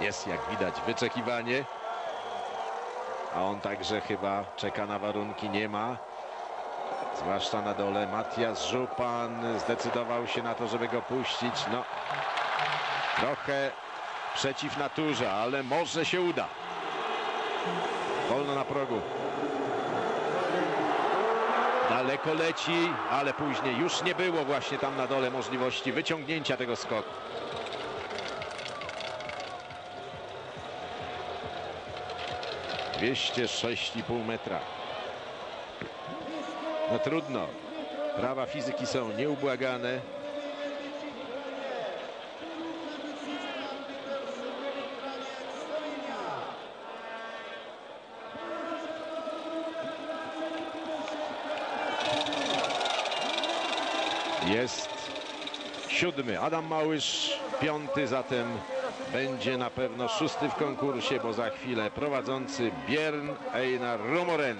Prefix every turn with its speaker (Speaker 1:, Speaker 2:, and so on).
Speaker 1: Jest jak widać wyczekiwanie. A on także chyba czeka na warunki, nie ma. Zwłaszcza na dole Matias Żupan zdecydował się na to, żeby go puścić. No, trochę przeciw naturze, ale może się uda. Wolno na progu. Daleko leci, ale później już nie było właśnie tam na dole możliwości wyciągnięcia tego skoku. Dwieście sześć i pół metra. No trudno. Prawa fizyki są nieubłagane. Jest siódmy Adam Małysz, piąty zatem będzie na pewno szósty w konkursie, bo za chwilę prowadzący Björn Einar Rumoren.